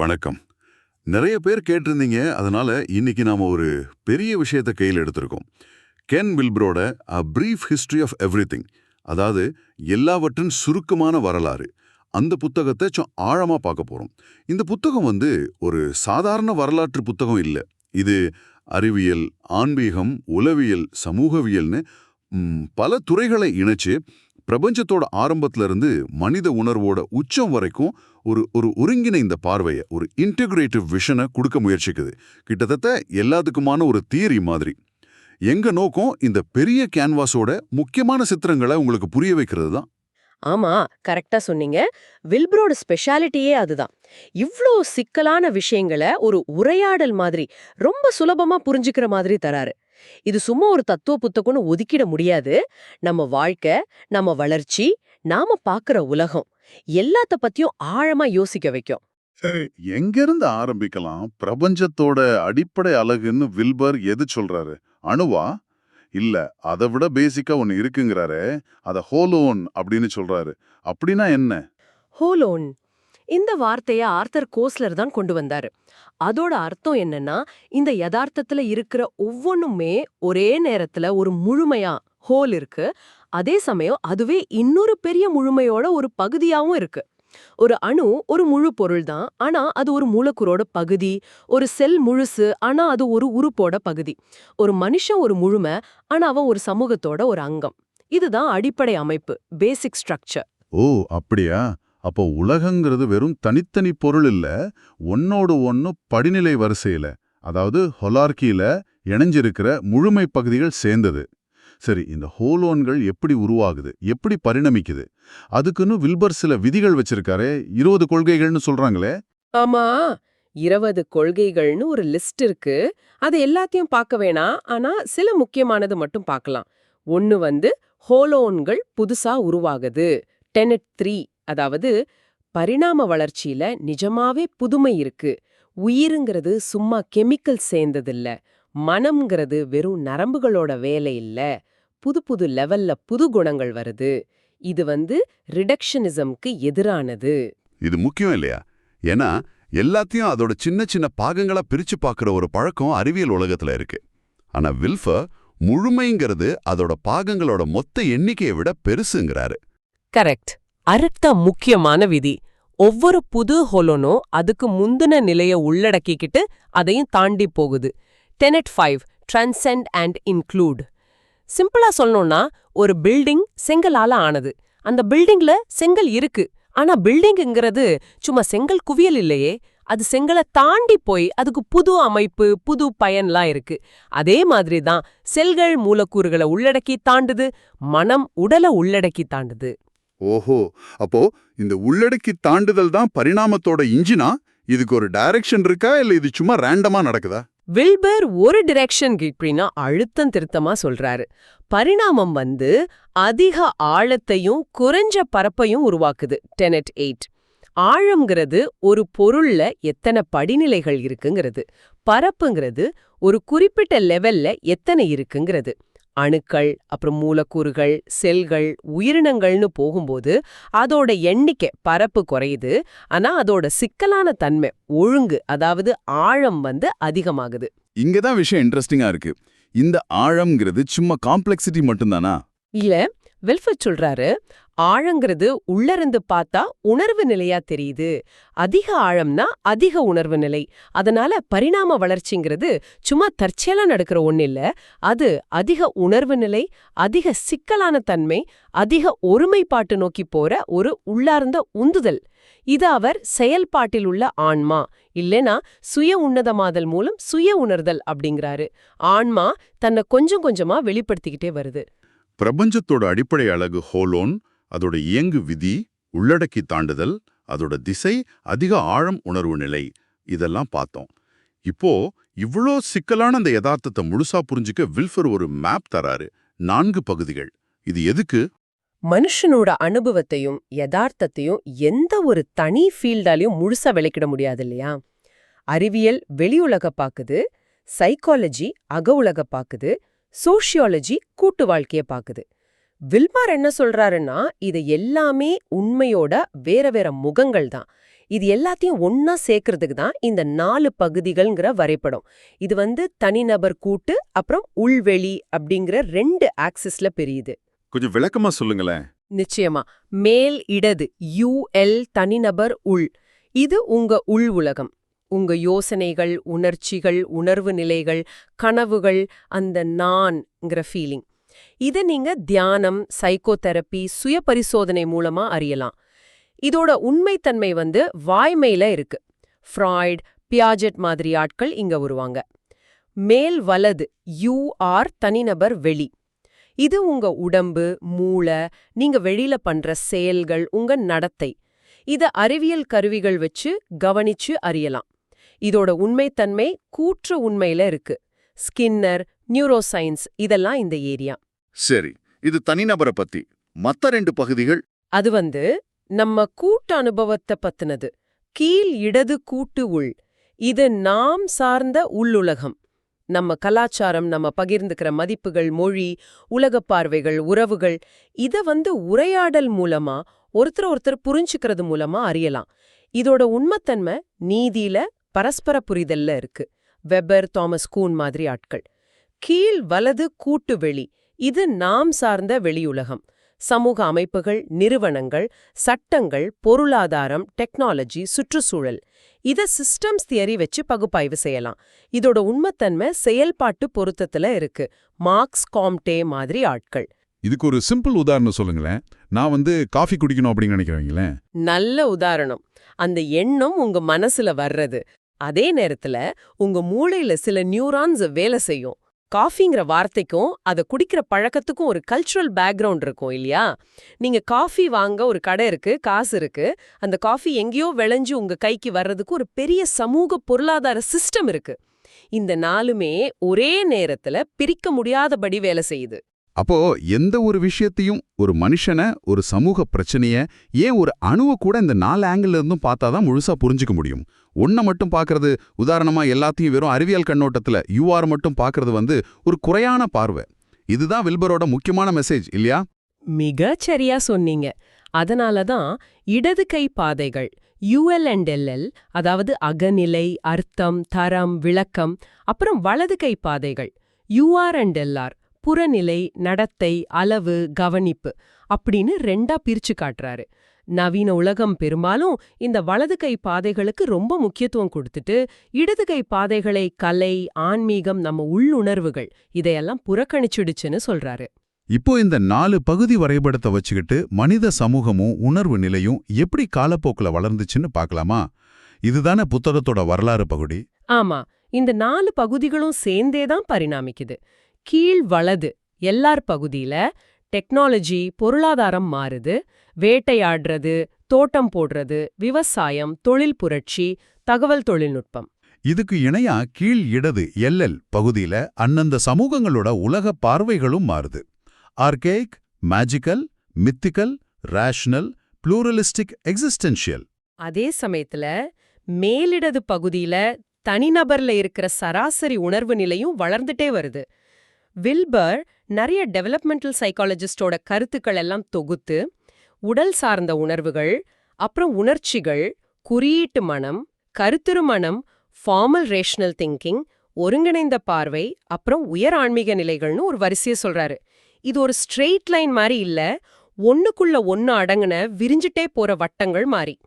வணக்கம். நிறைய பேர் கேட்டிருந்தீங்க அதனால இன்னைக்கு நாம ஒரு பெரிய விஷயத்தை கையில் எடுத்திருக்கோம். Ken வில்பரோட a brief history of everything அதாவது எல்லாவற்றின் சுருக்கமான வரலாறு. அந்த புத்தகத்தை சொ ஆழமா பார்க்க போறோம். இந்த புத்தகம் வந்து ஒரு சாதாரண வரலாற்று புத்தகம் இல்லை. இது அறிவியல் ஆன்மீகம் உளவியல் சமூகவியல்னு பல துறைகளை இணைச்சு பிரபஞ்சத்தோட ஆரம்பத்துல இருந்து மனித உணர்வோட உச்சம் வரைக்கும் ஒரு ஒரு ஒருங்கிணைந்த பார்வையை ஒரு இன்டெகிரேட்டிவ் விஷனை கொடுக்க முயற்சிக்குது. கிட்டத்தட்ட எல்லாத்துக்குமான ஒரு தியரி மாதிரி. எங்க நோக்கம் இந்த பெரிய கேன்வாஸோட முக்கியமான சித்திரங்களை உங்களுக்கு புரிய வைக்கிறது தான். ஆமா கரெக்டா சொன்னீங்க. வில்பரோட ஸ்பெஷாலிட்டியே அதுதான். இவ்ளோ சிக்கலான விஷயங்களை ஒரு உரையாடல் மாதிரி ரொம்ப சுலபமா புரிஞ்சுக்கிற மாதிரி தராரு. இது சும்மா ஒரு தத்துவ புத்தகம்னு ஒதுக்கிட முடியாது. நம்ம வாழ்க்கை நம்ம வளர்ச்சி நாம பாக்குற உலகம். எல்லாத்த பத்தியும் ஆழமா யோசிக்க வைக்கும். எங்கிருந்து ஆரம்பிக்கலாம்? பிரபஞ்சத்தோட அடிப்படை அழகுன்னு வில்பர் எது சொல்றாரு? அணுவா? இல்ல அதை விட பேசிக்கா ஒன்னு இருக்குங்கிறாரே அத ஹோலோன் அப்படின்னு சொல்றாரு. அப்படின்னா என்ன? ஹோலோன். இந்த வார்த்தைய ஆர்த்தர் கோஸ்லர் தான் கொண்டு வந்தாரு. அதோட அர்த்தம் என்னன்னா இந்த யதார்த்தத்துல இருக்கிற ஒவ்வொன்னுமே ஒரே நேரத்துல ஒரு முழுமையா ஹோல் இருக்கு. அதே சமயம் அதுவே இன்னொரு பெரிய முழுமையோட ஒரு பகுதியாவும் இருக்கு. ஒரு அணு ஒரு முழு பொருள் தான். ஆனா அது ஒரு மூலக்கூறோட பகுதி ஒரு செல் முழுசு ஆனா அது ஒரு உறுப்போட பகுதி. ஒரு மனுஷன் ஒரு முழுமை ஆனா அவன் ஒரு சமூகத்தோட ஒரு அங்கம். இதுதான் அடிப்படை அமைப்பு பேசிக் ஸ்ட்ரக்சர் ஓ அப்படியா? அப்போ உலகங்கிறது வெறும் தனித்தனி பொருள் இல்ல ஒன்னோடு ஒன்னு படிநிலை வரிசையில அதாவது ஹொலார்கியில இணைஞ்சிருக்கிற முழுமை பகுதிகள் சேர்ந்தது. சரி இந்த ஹோலோன்கள் எப்படி உருவாகுது? எப்படி பரிணமிக்குது? அதுக்குன்னு வில்பர் சில விதிகள் வச்சிருக்காரு இருபது கொள்கைகள்னு சொல்றாங்களே. ஆமா இருபது கொள்கைகள்னு ஒரு லிஸ்ட் இருக்கு. அது எல்லாத்தையும் பார்க்க வேணாம். ஆனா சில முக்கியமானது மட்டும் பார்க்கலாம். ஒன்னு வந்து ஹோலோன்கள் புதுசா உருவாகுது. டெனட் த்ரீ அதாவது பரிணாம வளர்ச்சியில நிஜமாவே புதுமை இருக்கு. உயிருங்கிறது சும்மா கெமிக்கல் சேர்ந்ததில்ல. மனம்ங்கிறது வெறும் நரம்புகளோட வேலை இல்லை. புது புது லெவல்ல புது குணங்கள் வருது. இது வந்து ரிடக்ஷனிசம்க்கு எதிரானது. இது முக்கியம் இல்லையா? ஏன்னா எல்லாத்தையும் அதோட சின்ன சின்ன பாகங்களா பிரிச்சு பார்க்குற ஒரு பழக்கம் அறிவியல் உலகத்துல இருக்கு. ஆனா வில்ஃபர் முழுமைங்கிறது அதோட பாகங்களோட மொத்த எண்ணிக்கையை விட பெருசுங்கிறாரு. கரெக்ட் அடுத்த முக்கியமான விதி. ஒவ்வொரு புது ஹொலோனோ அதுக்கு முந்தின நிலைய உள்ளடக்கிக்கிட்டு அதையும் தாண்டி போகுது. Tenet five transcend and include சிம்பிளா சொல்லணும்னா ஒரு பில்டிங் செங்கலால ஆனது. அந்த பில்டிங்ல செங்கல் இருக்கு. ஆனா பில்டிங்ங்கிறது சும்மா செங்கல் குவியல் இல்லையே. அது செங்கலை தாண்டி போய் அதுக்கு புது அமைப்பு புது பயன்லாம் இருக்கு. அதே மாதிரி தான் செல்கள் மூலக்கூறுகளை உள்ளடக்கி தாண்டுது மனம் உடலை உள்ளடக்கி தாண்டுது. ஓஹோ! அப்போ இந்த உள்ளடக்கி தாண்டுதல் தான் பரிணாமத்தோட இன்ஜினா? இதுக்கு ஒரு டைரக்ஷன் இருக்கா? இல்ல இது சும்மா ரேண்டமா நடக்குதா? வில்பர் ஒரு டிரெக்ஷன் இப்படின்னா அழுத்தம் திருத்தமா சொல்றாரு. பரிணாமம் வந்து அதிக ஆழத்தையும் குறைஞ்ச பரப்பையும் உருவாக்குது டெனட் எயிட் ஆழம்ங்கிறது ஒரு பொருள்ல எத்தனை படிநிலைகள் இருக்குங்கிறது பரப்புங்கிறது ஒரு குறிப்பிட்ட லெவல்ல எத்தனை இருக்குங்கிறது. அணுக்கள் அப்புறம் மூலக்கூறுகள் செல்கள் உயிரினங்கள்னு போகும்போது அதோட எண்ணிக்கை பரப்பு குறையுது. ஆனா அதோட சிக்கலான தன்மை ஒழுங்கு அதாவது ஆழம் வந்து அதிகமாகுது. இங்கதான் விஷயம் இன்ட்ரெஸ்டிங்கா இருக்கு. இந்த ஆழம்ங்கிறது சும்மா காம்ப்ளெக்சிட்டி மட்டும்தானா? இல்ல வெல்ஃபர் சொல்றாரு ஆழங்கிறது உள்ளிருந்து பார்த்தா உணர்வு நிலையா தெரியுது. அதிக ஆழம்னா அதிக உணர்வு நிலை. அதனால பரிணாம வளர்ச்சிங்கிறது சும்மா தற்செயலா நடக்கிற ஒண்ணு இல்ல. அது அதிக உணர்வு நிலை அதிக சிக்கலான தன்மை அதிக ஒருமைப்பாட்டு நோக்கி போற ஒரு உள்ளார்ந்த உந்துதல். இது அவர் செயல்பாட்டில் உள்ள ஆன்மா இல்லனா சுய உன்னதமாதல் மூலம் சுய உணர்தல் அப்படிங்கிறாரு. ஆன்மா தன்னை கொஞ்சம் கொஞ்சமா வெளிப்படுத்திக்கிட்டே வருது. பிரபஞ்சத்தோட அடிப்படை அழகு ஹோலோன் அதோட இயங்கு விதி உள்ளடக்கி தாண்டுதல் அதோட திசை அதிக ஆழம் உணர்வு நிலை இதெல்லாம் பார்த்தோம். இப்போ இவ்ளோ சிக்கலான அந்த யதார்த்தத்தை முழுசா புரிஞ்சுக்க வில்ஃபர் ஒரு மேப் தராரு. நான்கு பகுதிகள். இது எதுக்கு? மனுஷனோட அனுபவத்தையும் யதார்த்தத்தையும் எந்த ஒரு தனி ஃபீல்டாலையும் முழுசா விளக்கிட முடியாது இல்லையா? அறிவியல் வெளியுலக பாக்குது சைக்காலஜி அக உலக பாக்குது சோஷியாலஜி கூட்டு வாழ்க்கைய பாக்குது. வில்மார் என்ன சொல்றாருன்னா இது எல்லாமே உண்மையோட வேற வேற முகங்கள் தான். இது எல்லாத்தையும் ஒன்னா சேர்க்கறதுக்கு தான் இந்த நாலு பகுதிகள்ங்கிற வரைபடம். இது வந்து தனிநபர் கூட்டு அப்புறம் உள்வெளி அப்படிங்கிற ரெண்டு ஆக்சிஸ்ல பிரியுது. கொஞ்சம் விளக்கமா சொல்லுங்களேன். நிச்சயமா. மேல் இடது யுஎல் தனிநபர் உள். இது உங்க உள் உலகம். உங்க யோசனைகள் உணர்ச்சிகள் உணர்வு நிலைகள் கனவுகள் அந்த நான்ங்கிற ஃபீலிங் இத நீங்க தியானம் சைக்கோதெரப்பி சுய பரிசோதனை மூலமா அறியலாம். இதோட உண்மைத்தன்மை வந்து வாய்மையில இருக்கு. ஃப்ராய்ட் பியாஜெட் மாதிரி ஆட்கள் இங்க வருவாங்க மேல் வலது யூஆர் தனிநபர் வெளி. இது உங்க உடம்பு மூளை நீங்க வெளியில பண்ற செயல்கள் உங்க நடத்தை. இத அறிவியல் கருவிகள் வச்சு கவனிச்சு அறியலாம். இதோட உண்மைத்தன்மை கூற்று உண்மையில இருக்கு. ஸ்கின்னர் நியூரோசைன்ஸ் இதெல்லாம் இந்த ஏரியா. சரி இது தனிநபரை பத்தி. மத்த ரெண்டு பகுதிகள்? அது வந்து நம்ம கூட்டு அனுபவத்தை பத்தினது. கீழ் இடது கூட்டு உள். இது நாம் சார்ந்த உள்ளுலகம். நம்ம கலாச்சாரம் நம்ம பகிர்ந்துக்கிற மதிப்புகள் மொழி உலகப் பார்வைகள் உறவுகள் இத வந்து உரையாடல் மூலமா ஒருத்தர் ஒருத்தர் புரிஞ்சுக்கிறது மூலமா அறியலாம். இதோட உண்மைத்தன்மை நீதியில பரஸ்பர புரிதல்ல இருக்கு. வெபர் தாமஸ் கூன் மாதிரி ஆட்கள். கீழ் வலது கூட்டு வெளி இது நாம் சார்ந்த வெளியுலகம். சமூக அமைப்புகள் நிறுவனங்கள் சட்டங்கள் பொருளாதாரம் டெக்னாலஜி சுற்றுச்சூழல். இத சிஸ்டம்ஸ் தியரி வச்சு பகுப்பாய்வு செய்யலாம். இதோட உண்மைத்தன்மை செயல்பாட்டு பொருத்தத்துல இருக்கு. மார்க்ஸ் காம்டே மாதிரி ஆட்கள். இதுக்கு ஒரு சிம்பிள் உதாரணம் சொல்லுங்களேன். நான் வந்து காஃபி குடிக்கணும் அப்படின்னு நினைக்கிறவங்களேன் நல்ல உதாரணம். அந்த எண்ணம் உங்க மனசுல வர்றது. அதே நேரத்துல உங்க மூளையில சில நியூரான்ஸ் வேலை செய்யும். காஃபிங்கிற வார்த்தைக்கும் அதை குடிக்கிற பழக்கத்துக்கும் ஒரு கல்ச்சுரல் பேக்ரவுண்ட் இருக்கும் இல்லையா? நீங்க காஃபி வாங்க ஒரு கடை இருக்கு காசு இருக்கு. அந்த காஃபி எங்கேயோ விளைஞ்சு உங்க கைக்கு வர்றதுக்கு ஒரு பெரிய சமூக பொருளாதார சிஸ்டம் இருக்கு. இந்த நாளுமே ஒரே நேரத்துல பிரிக்க முடியாதபடி வேலை செய்யுது. அப்போ எந்த ஒரு விஷயத்தையும் ஒரு மனுஷனை ஒரு சமூக பிரச்சனைய ஏன் ஒரு அணுவை கூட இந்த நாலு ஆங்கிள் இருந்தும் பார்த்தாதான் முழுசா புரிஞ்சுக்க முடியும். ஒன்றை மட்டும் பார்க்கறது உதாரணமா எல்லாத்தையும் வெறும் அறிவியல் கண்ணோட்டத்துல யூஆர் மட்டும் பார்க்கறது வந்து ஒரு குறையான பார்வை. இதுதான் வில்பரோட முக்கியமான மெசேஜ் இல்லையா? மிகச் சரியா சொன்னீங்க. அதனால தான் இடது கை பாதைகள் யூஎல் அண்ட் எல்எல் அதாவது அகநிலை அர்த்தம் தரம் விளக்கம் அப்புறம் வலது கை பாதைகள் யூஆர் அண்ட் எல்ஆர் புறநிலை நடத்தை அளவு கவனிப்பு அப்படின்னு ரெண்டா பிரிச்சு காட்டுறாரு. நவீன உலகம் பெரும்பாலும் இந்த வலது கை பாதைகளுக்கு ரொம்ப முக்கியத்துவம் கொடுத்துட்டு இடது கை பாதைகளை கலை ஆன்மீகம் நம்ம உள்ளுணர்வுகள் இதையெல்லாம் புறக்கணிச்சிடுச்சுன்னு சொல்றாரு. இப்போ இந்த நாலு பகுதி வரைபடத்தை வச்சுக்கிட்டு மனித சமூகமும் உணர்வு நிலையும் எப்படி காலப்போக்குல வளர்ந்துச்சுன்னு பார்க்கலாமா? இதுதானே புத்தகத்தோட வரலாறு பகுதி. ஆமா இந்த நாலு பகுதிகளும் சேர்ந்தே தான் பரிணாமிக்குது. கீழ் வலது எல்லார் பகுதியில டெக்னாலஜி பொருளாதாரம் மாறுது. வேட்டையாடுறது தோட்டம் போடுறது விவசாயம் தொழில் புரட்சி தகவல் தொழில்நுட்பம். இதுக்கு இணையா கீழ் இடது எல்எல் பகுதியில அந்தந்த சமூகங்களோட உலக பார்வைகளும் மாறுது. Archaic magical mythical rational pluralistic existential அதே சமயத்துல மேலிடது பகுதியில தனிநபர்ல இருக்கிற சராசரி உணர்வு நிலையும் வளர்ந்துட்டே வருது. வில்பர் நிறைய டெவலப்மெண்டல் சைக்காலஜிஸ்டோட கருத்துக்கள் எல்லாம் தொகுத்து உடல் சார்ந்த உணர்வுகள் அப்புறம் உணர்ச்சிகள் குறியீட்டு மனம் கருத்துரு மனம் ஃபார்மல் ரேஷனல் திங்கிங் ஒருங்கிணைந்த பார்வை அப்புறம் உயர் ஆன்மீக நிலைகள்னு ஒரு வரிசையை சொல்றாரு. இது ஒரு ஸ்ட்ரெயிட் லைன் மாதிரி இல்ல ஒண்ணுக்குள்ள ஒன்னு அடங்குன விரிஞ்சிட்டே போற வட்டங்கள் மாறி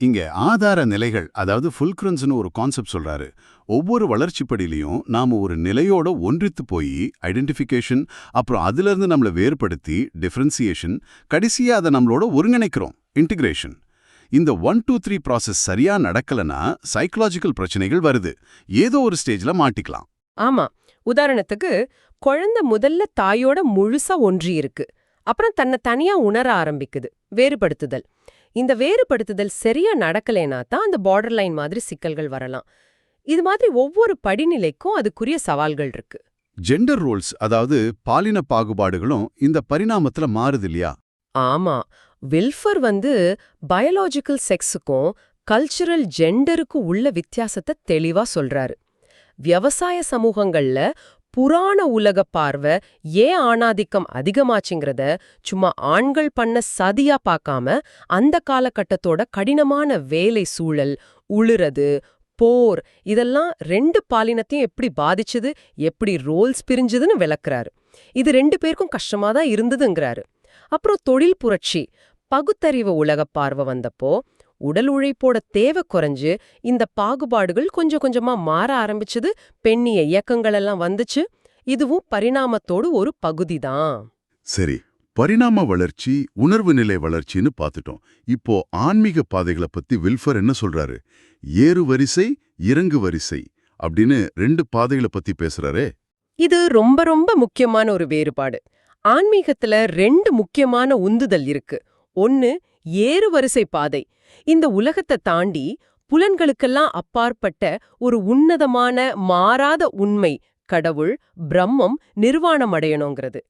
இங்க ஆதார நிலைகள் அதாவது ஃபுல்க்ரன்ஸ்னு ஒரு கான்செப்ட் சொல்றாரு. ஒவ்வொரு வளர்ச்சிப்படியிலையும் நாம ஒரு நிலையோட ஒன்றித்து போய் ஐடென்டிஃபிகேஷன் அப்புறம் அதிலிருந்து நம்மளை வேறுபடுத்தி டிஃப்ரென்சியேஷன் கடைசியா அதை நம்மளோட ஒருங்கிணைக்கிறோம் இன்டிகிரேஷன் இந்த ஒன் டூ த்ரீ ப்ராசஸ் சரியா நடக்கலனா சைக்கலாஜிக்கல் பிரச்சனைகள் வருது. ஏதோ ஒரு ஸ்டேஜ்ல மாட்டிக்கலாம். ஆமா. உதாரணத்துக்கு குழந்தை முதல்ல தாயோட முழுசா ஒன்றி இருக்கு அப்புறம் தன்னை தனியா உணர ஆரம்பிக்குது. வேறுபடுத்துதல். இந்த வேறுபடுத்துதல் சரியா நடக்கலைனா தான் அந்த பார்டர் லைன் மாதிரி சிக்கல்கள் வரலாம். இது மாதிரி ஒவ்வொரு படிநிலைக்கும் அதுக்குரிய சவால்கள் இருக்கு. ஜெண்டர் ரோல்ஸ் அதாவது பாலின பாகுபாடுகளும் இந்த பரிணாமத்துல மாறுது இல்லையா? ஆமா. வில்ஃபர் வந்து பயாலாஜிக்கல் செக்ஸுக்கும் கல்ச்சுரல் ஜெண்டருக்கும் உள்ள வித்தியாசத்தை தெளிவா சொல்றாரு. விவசாய சமூகங்கள்ல புராண உலக பார்வை ஏன் ஆணாதிக்கம் அதிகமாச்சுங்கிறத சும்மா ஆண்கள் பண்ண சதியா பார்க்காம அந்த காலகட்டத்தோட கடினமான வேலை சூழல் உளுறது போர் இதெல்லாம் ரெண்டு பாலினத்தையும் எப்படி பாதிச்சது எப்படி ரோல்ஸ் பிரிஞ்சுதுன்னு விளக்குறாரு. இது ரெண்டு பேருக்கும் கஷ்டமா தான் இருந்ததுங்கிறாரு. அப்புறம் தொழில் புரட்சி பகுத்தறிவு உலக பார்வை வந்தப்போ உடல் உழைப்போட தேவை குறைஞ்சு இந்த பாகுபாடுகள் கொஞ்சம் கொஞ்சமா மாற ஆரம்பிச்சது பெண்ணிய இயக்கங்கள் எல்லாம் வந்துச்சு. இதுவும் பரிணாமத்தோடு ஒரு பகுதிதான். சரி பரிணாம வளர்ச்சி உணர்வு நிலை வளர்ச்சின்னு பார்த்துட்டோம் இப்போ ஆன்மீக பாதைகளை பத்தி வில்ஃபர் என்ன சொல்றாரு? ஏறு வரிசை இறங்கு வரிசை அப்படின்னு ரெண்டு பாதைகளை பத்தி பேசுறாரே. இது ரொம்ப ரொம்ப முக்கியமான ஒரு வேறுபாடு. ஆன்மீகத்துல ரெண்டு முக்கியமான உந்துதல் இருக்கு. ஒன்னு ஏறு வரிசை பாதை. இந்த உலகத்தை தாண்டி புலன்களுக்கெல்லாம் அப்பாற்பட்ட ஒரு உன்னதமான மாறாத உண்மை கடவுள் பிரம்மம் நிர்வாணம் அடையணுங்கிறது.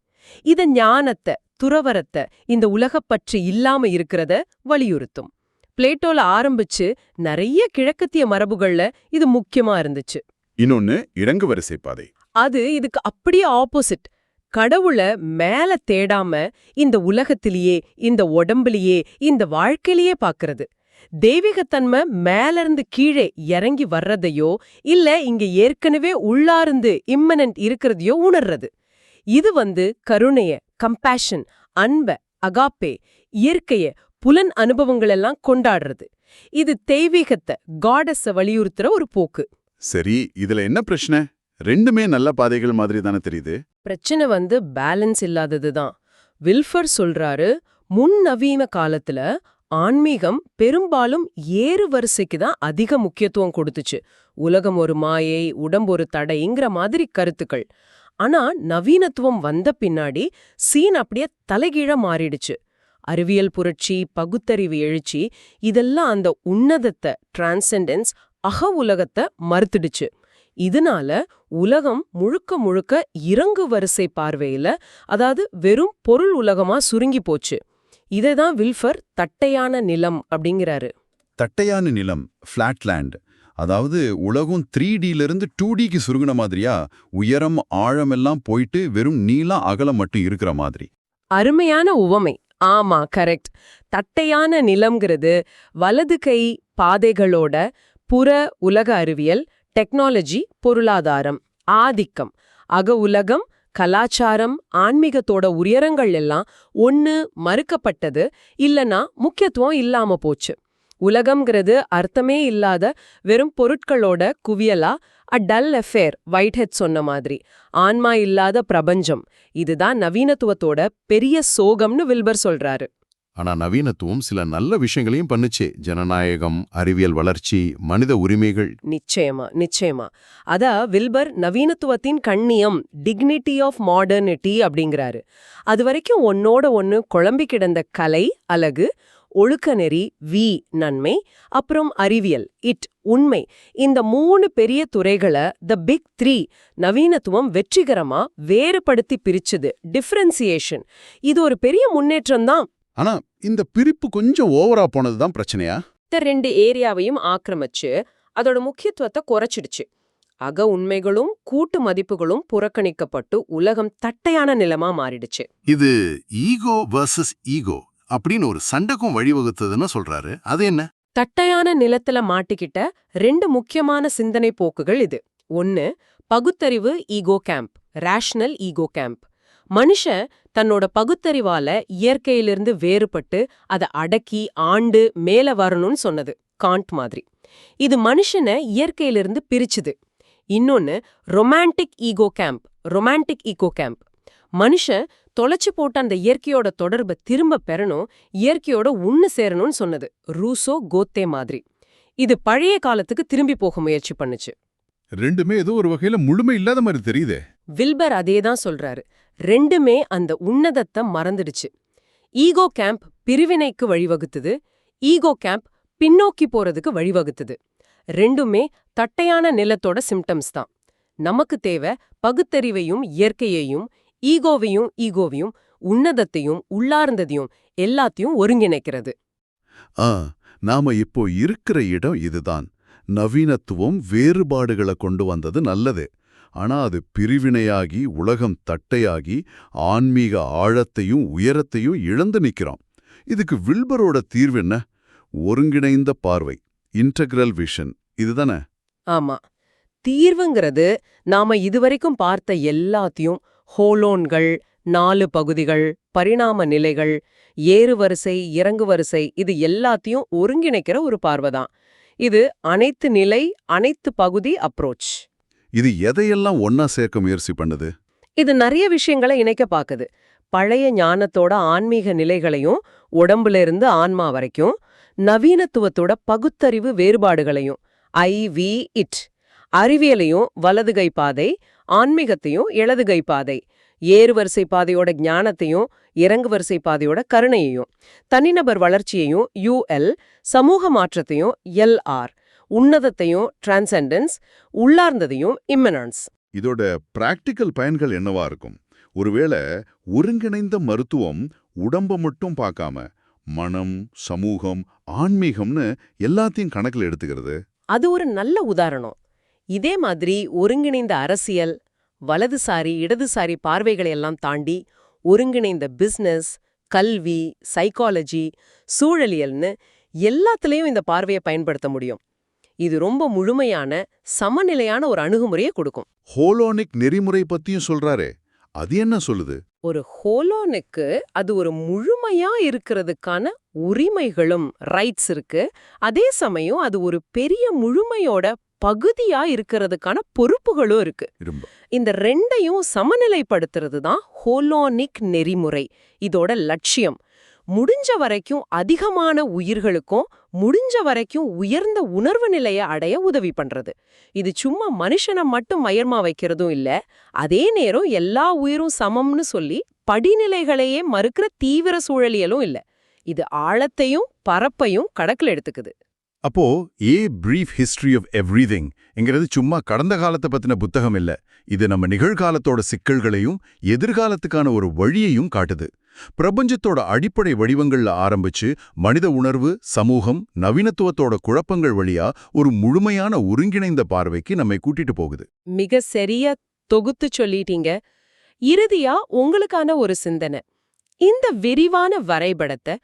இத ஞானத்தை துறவரத்தை இந்த உலகப்பற்று இல்லாம இருக்கிறத வலியுறுத்தும். பிளேட்டோல ஆரம்பிச்சு நிறைய கிழக்கத்திய மரபுகள்ல இது முக்கியமா இருந்துச்சு. இன்னொன்னு இறங்கு வரிசை பாதை. அது இதுக்கு அப்படியே ஆப்போசிட் கடவுள மேல தேடாம இந்த உலகத்திலேயே இந்த உடம்புலயே இந்த வாழ்க்கையிலேயே பாக்குறது தெய்வீகத்தன்மை மேலிருந்து கீழே இறங்கி வர்றதையோ இல்ல இங்க ஏற்கனவே உள்ளார்ந்து இம்மனன்ட் இருக்கிறதையோ உணர்றது. இது வந்து கருணைய கம்பேஷன் அன்ப அகாப்பே இயற்கைய புலன் அனுபவங்கள் எல்லாம் கொண்டாடுறது. இது தெய்வீகத்தை காடஸ வலியுறுத்துற ஒரு போக்கு. சரி இதுல என்ன பிரச்சனை? ரெண்டுமே நல்ல பாதைகள் மாதிரி தானே தெரியுது? பிரச்சனை வந்து பேலன்ஸ் இல்லாதது தான். வில்ஃபர் சொல்றாரு முன்னவீன காலத்துல ஆன்மீகம் பெரும்பாலும் ஏறு வரிசைக்கு தான் அதிக முக்கியத்துவம் கொடுத்துச்சு. உலகம் ஒரு மாயை உடம்பு ஒரு தடைங்கிற மாதிரி கருத்துக்கள். ஆனா நவீனத்துவம் வந்த பின்னாடி சீன் அப்படியே தலைகீழ மாறிடுச்சு. அறிவியல் புரட்சி பகுத்தறிவு எழுச்சி இதெல்லாம் அந்த உன்னதத்தை டிரான்செண்டன்ஸ் அக உலகத்தை மறுத்துடுச்சு. இதனால உலகம் முழுக்க முழுக்க இறங்கு வரிசை பார்வையில அதாவது வெறும் பொருள் உலகமா சுருங்கி போச்சு. இதை தான் வில்ஃபர் தட்டையான நிலம் அப்படிங்கிறாரு. தட்டையான நிலம் ஃப்ளாட்லேண்ட் அதாவது உலகம் த்ரீ இருந்து டூ டிக்கு சுருங்கின மாதிரியா உயரம் ஆழம் எல்லாம் போயிட்டு வெறும் நீளம் அகலம் மட்டும் இருக்கிற மாதிரி. அருமையான உவமை. ஆமா கரெக்ட் தட்டையான நிலம்ங்கிறது வலது கை பாதைகளோட புற உலக அறிவியல் டெக்னாலஜி பொருளாதாரம் ஆதிக்கம் அக உலகம் கலாச்சாரம் ஆன்மீகத்தோட உயரங்கள் எல்லாம் ஒன்னு மறுக்கப்பட்டது இல்லனா முக்கியத்துவம் இல்லாம போச்சு. உலகம்ங்கிறது அர்த்தமே இல்லாத வெறும் பொருட்களோட குவியலா a dull affair Whitehead சொன்ன மாதிரி. ஆன்மா இல்லாத பிரபஞ்சம் இதுதான் நவீனத்துவத்தோட பெரிய சோகம்னு வில்பர் சொல்றாரு. ஆனா நவீனத்துவம் சில நல்ல விஷயங்களையும் பண்ணுச்சு. ஜனநாயகம் அறிவியல் வளர்ச்சி மனித உரிமைகள். நிச்சயமா நிச்சயமா. அத வில்பர் நவீனத்துவத்தின் கண்ணியம் டிக்னிட்டி ஆஃப் மாடர்னிட்டி அப்படிங்கிறாரு. அது வரைக்கும் ஒன்னோட ஒன்னு குழம்பி கிடந்த கலை அழகு ஒழுக்கநெறி வி நன்மை அப்புறம் அறிவியல் இட் உண்மை. இந்த மூணு பெரிய துறைகளை த பிக் த்ரீ நவீனத்துவம் வெற்றிகரமா வேறுபடுத்தி பிரிச்சுது டிஃபரன்சியேஷன் இது ஒரு பெரிய முன்னேற்றம் தான் ஆனா இந்த பிரிப்பு கொஞ்சம் ஓவரா போனதுதான் பிரச்சனையா? இந்த ரெண்டு ஏரியாவையும் ஆக்கிரமிச்சு அதோட முக்கியத்துவத்தை குறைச்சிடுச்சு. அக உண்மைகளும் கூட்டு மதிப்புகளும் புறக்கணிக்கப்பட்டு உலகம் தட்டையான நிலமா மாறிடுச்சு. இது ஈகோ வர்சஸ் ஈகோ அப்படின்னு ஒரு சண்டைக்கும் வழிவகுத்ததுன்னு சொல்றாரு. அது என்ன? தட்டையான நிலத்துல மாட்டிக்கிட்ட ரெண்டு முக்கியமான சிந்தனை போக்குகள் இது. ஒன்னு பகுத்தறிவு ego camp rational ego camp. மனுஷன் தன்னோட பகுத்தறிவால இயற்கையிலிருந்து வேறுபட்டு அதை அடக்கி ஆண்டு மேல வரணும்னு சொன்னது காண்ட் மாதிரி. இது மனுஷனை இயற்கையிலிருந்து பிரிச்சுது. இன்னொன்னு romantic ego camp romantic ego camp. மனுஷன் தொலைச்சு போட்ட அந்த இயற்கையோட தொடர்பை திரும்ப பெறணும் இயற்கையோட உண்ணு சேரணும்னு சொன்னது ரூசோ கோத்தே மாதிரி. இது பழைய காலத்துக்கு திரும்பி போக முயற்சி பண்ணுச்சு. ரெண்டுமே ஏதோ ஒரு வகையில முழுமை இல்லாத மாதிரி தெரியுதே. வில்பர் அதேதான் சொல்றாரு. ரெண்டுமே அந்த உன்னதத்தை மறந்துடுச்சு. ஈகோ கேம்ப் பிரிவினைக்கு வழிவகுத்துது. ஈகோ கேம்ப் பின்னோக்கி போறதுக்கு வழிவகுத்துது. ரெண்டுமே தட்டையான நிலத்தோட சிம்டம்ஸ் தான். நமக்கு தேவை பகுத்தறிவையும் இயற்கையையும் ஈகோவையும் ஈகோவையும் உன்னதத்தையும் உள்ளார்ந்ததையும் எல்லாத்தையும் ஒருங்கிணைக்கிறது. ஆ நாம இப்போ இருக்கிற இடம் இதுதான். நவீனத்துவம் வேறுபாடுகளை கொண்டு வந்தது நல்லது. ஆனா அது பிரிவினையாகி உலகம் தட்டையாகி ஆன்மீக ஆழத்தையும் உயரத்தையும் இழந்து நிற்கிறோம் இதுக்கு வில்பரோட தீர்வு என்ன? ஒருங்கிணைந்த பார்வை இன்டகிரல் விஷன். இதுதானே? ஆமா. தீர்வுங்கிறது நாம இதுவரைக்கும் பார்த்த எல்லாத்தையும் ஹோலோன்கள் நாலு பகுதிகள் பரிணாம நிலைகள் ஏறுவரிசை இறங்கு வரிசை இது எல்லாத்தையும் ஒருங்கிணைக்கிற ஒரு பார்வை தான் இது அனைத்து நிலை அனைத்து பகுதி அப்ரோச் இது எதையெல்லாம் ஒன்னா சேர்க்க முயற்சி பண்ணுது? இது நிறைய விஷயங்களை இணைக்க பாக்குது பழைய ஞானத்தோட ஆன்மீக நிலைகளையும் உடம்புல இருந்து ஆன்மா வரைக்கும் நவீனத்துவத்தோட பகுத்தறிவு வேறுபாடுகளையும் ஐ வி இட் அறிவியலையும் வலதுகை பாதை ஆன்மீகத்தையும் இடதுகை பாதை ஏறுவரிசை பாதையோட ஞானத்தையும் இறங்கு வரிசை பாதையோட கருணையையும் தனிநபர் வளர்ச்சியையும் யுஎல் சமூக மாற்றத்தையும் எல்ஆர் உன்னதத்தையும் டிரான்செண்டன்ஸ் உள்ளார்ந்ததையும் இம்மினன்ஸ் இதோட பிராக்டிக்கல் பயன்கள் என்னவா இருக்கும்? ஒருவேளை ஒருங்கிணைந்த மருத்துவம் உடம்ப மட்டும் பார்க்காம மனம் சமூகம் ஆன்மீகம்னு எல்லாத்தையும் கணக்கில் எடுத்துக்கிறது? அது ஒரு நல்ல உதாரணம். இதே மாதிரி ஒருங்கிணைந்த அரசியல் வலதுசாரி இடதுசாரி பார்வைகளை எல்லாம் தாண்டி ஒருங்கிணைந்த பிசினஸ் கல்வி சைக்காலஜி சூழலியல்னு எல்லாத்துலயும் இந்த பார்வையை பயன்படுத்த முடியும். இது ரொம்ப முழுமையான சமநிலையான ஒரு அணுகுமுறையை கொடுக்கும். ஹோலோனிக் நெறிமுறை பத்தியும் சொல்றாரே அது என்ன சொல்லுது? ஒரு ஹோலோனுக்கு அது ஒரு முழுமையா இருக்கிறதுக்கான உரிமைகளும் ரைட்ஸ் இருக்கு. அதே சமயம் அது ஒரு பெரிய முழுமையோட பகுதியா இருக்கிறதுக்கான பொறுப்புகளும் இருக்கு. இந்த ரெண்டையும் சமநிலைப்படுத்துறது தான் ஹோலோனிக் நெறிமுறை. இதோட லட்சியம். முடிஞ்ச வரைக்கும் அதிகமான உயிர்களுக்கும் முடிஞ்ச வரைக்கும் உயர்ந்த உணர்வு நிலையை அடைய உதவி பண்றது. இது சும்மா மனுஷனை மட்டும் மயர்மா வைக்கிறதும் இல்ல. அதே நேரம் எல்லா உயிரும் சமம்னு சொல்லி படிநிலைகளையே மறுக்கிற தீவிர சூழலியலும் இல்ல. இது ஆழத்தையும் பரப்பையும் கடக்கில் எடுத்துக்குது. அப்போ a brief history of everything என்கிறது சும்மா கடந்த காலத்தை பத்தின புத்தகம் இல்ல. இது நம்ம நிகழ்காலத்தோட சிக்கல்களையும் எதிர்காலத்துக்கான ஒரு வழியையும் காட்டுது. பிரபஞ்சத்தோட அடிப்படை வடிவங்கள்ல ஆரம்பிச்சு மனித உணர்வு சமூகம் நவீனத்துவத்தோட குழப்பங்கள் வழியா ஒரு முழுமையான ஒருங்கிணைந்த பார்வைக்கு நம்மை கூட்டிட்டு போகுது. மிக சரியா தொகுத்து சொல்லிட்டீங்க. இறுதியா உங்களுக்கான ஒரு சிந்தனை. இந்த விரிவான வரைபடத்தை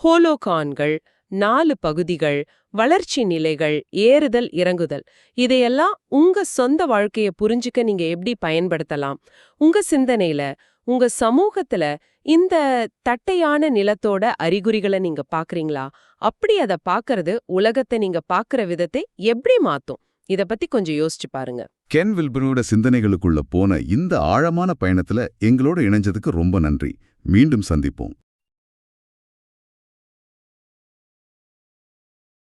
ஹோலோகான்கள் நாலு பகுதிகள் வளர்ச்சி நிலைகள் ஏறுதல் இறங்குதல் இதையெல்லாம் உங்க சொந்த வாழ்க்கைய புரிஞ்சுக்க நீங்க எப்படி பயன்படுத்தலாம்? உங்க சிந்தனையில உங்க சமூகத்துல இந்த தட்டையான நிலத்தோட அறிகுறிகளை நீங்க பாக்குறீங்களா? அப்படி அதை பாக்குறது உலகத்தை நீங்க பாக்குற விதத்தை எப்படி மாத்தும்? இத பத்தி கொஞ்சம் யோசிச்சு பாருங்க. கென் வில்பனோட சிந்தனைகளுக்குள்ள போன இந்த ஆழமான பயணத்துல எங்களோட இணைஞ்சதுக்கு ரொம்ப நன்றி. மீண்டும் சந்திப்போம்.